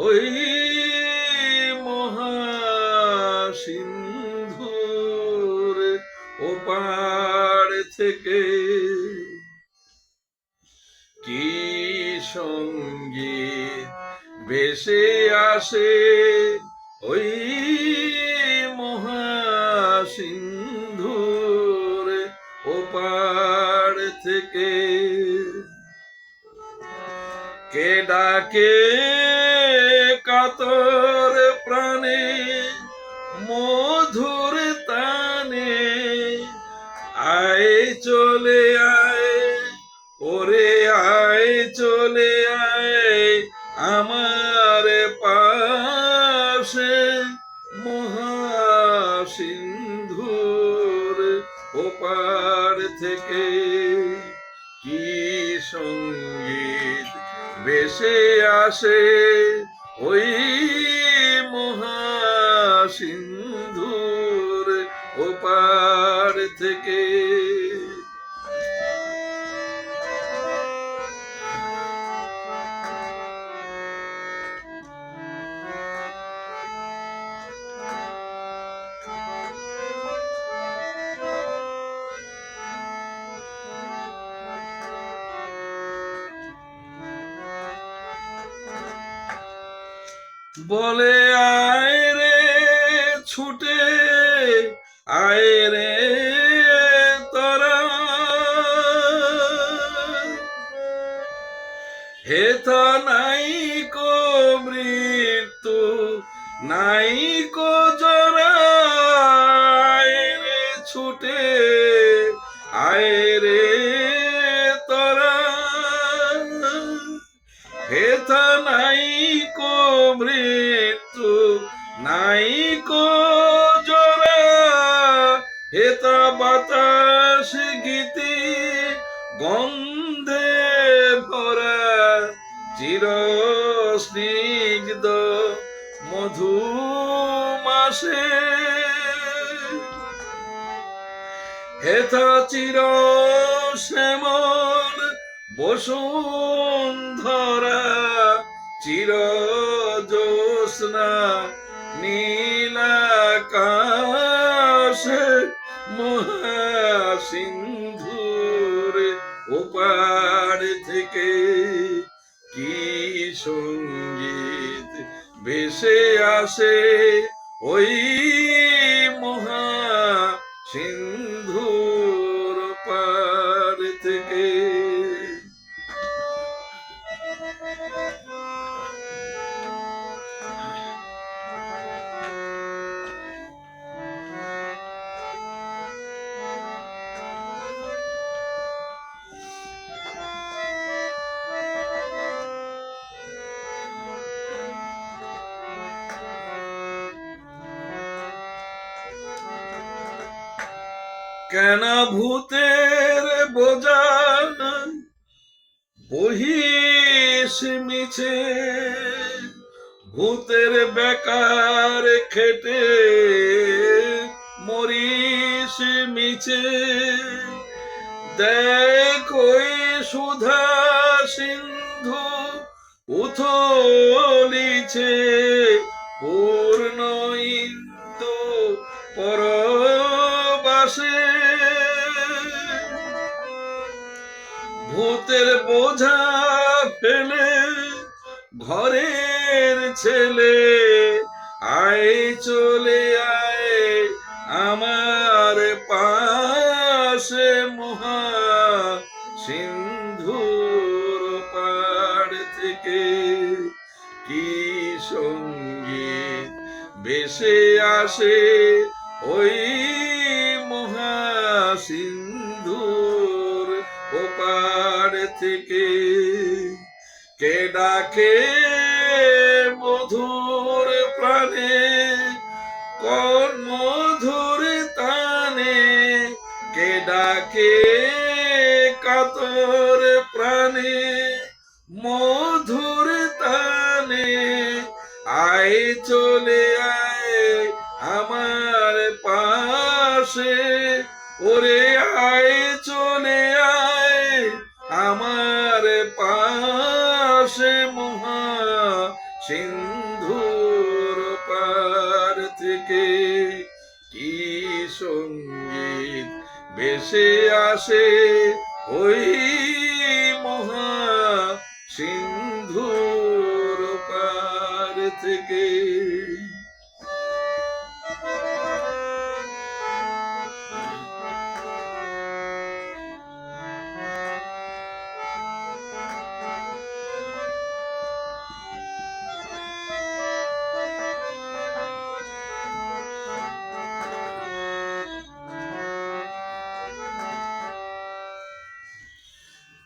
ওই মহাসিন্ধুর ওপার থেকে ভেসে আসে ওই মহাসিন্ধুর ওপার থেকে। কে ডাকে কাতর আমার পাশে মহাসিন্ধুর ওপার থেকে কি সংগীত বেশে আসে? ওই মহাসিন্ধুর বলে আয় রে ছুটে আয় রে তোরা। হেথা নাই কো মৃত্যু নাই কো হেতা বাতাস গীতি গন্ধে ভরা চির স্নিগ্ধ মধু মাসে হেথা চির শ্যামল বসুন্ধরা চির জ্যোৎস্না নীলাকাশ ভেসে আসে ওই মহা সিন্ধুর কেন ভূতের বোঝা বহিস মিছে ভূতের বেকার খেটে মরিস মিছে। দেখ ওই সুধা সিন্ধু উথলিছে। বোঝা ফেলে ঘরের ছেলে। আয় চলে আয় আমার পাশে মহা সিন্ধুর পাড় থেকে। কি সংগীত ভেসে আসে ওই ডাকে মধুর প্রাণে কোন মধুর তানে, কে ডাকে কাতর প্রাণে, মধুর তানে, আয় চলে আয় আমার পাশে, ওরে থেকে কি সংগীত বেশে আসে ওই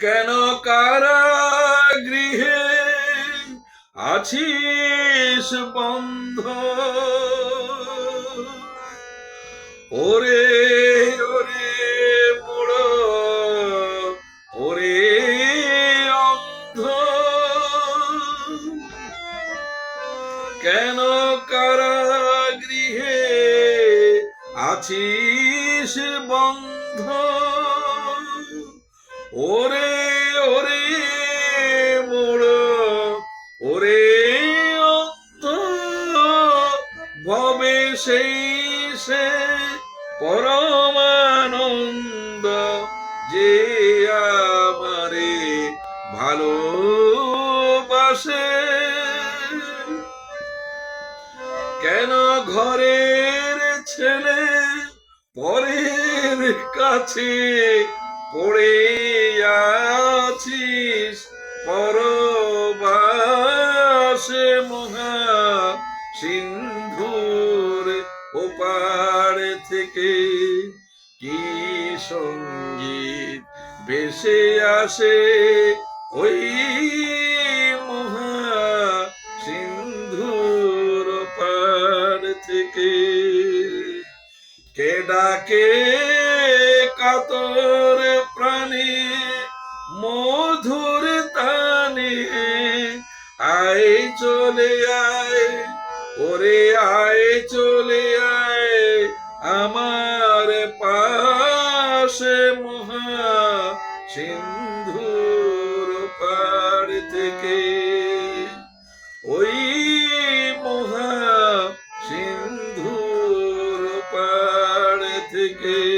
কেন কারা গৃহে আছিস বন্ধ? ওরে ওরে মোড়, ওরে অন্ধ। কেন কারা গৃহে আছিস বন্ধ? ওরে ভবে সে পরমানন্দ যে আমারে ভালোবাসে। কেন ঘরের ছেলে পরের কাছে পড়ে আছিস? পরবাসে মহা সিন্ধুর থেকে কি সংগীত ভেসে আসে? ওই মহা সিন্ধুর পার থেকে কে ডাকে কাতর প্রাণী, মধুর তানে, আয় চলে আয় আমার পাশে মহা সিন্ধুর পাড় থেকে ওই মহা সিন্ধুর পাড় থেকে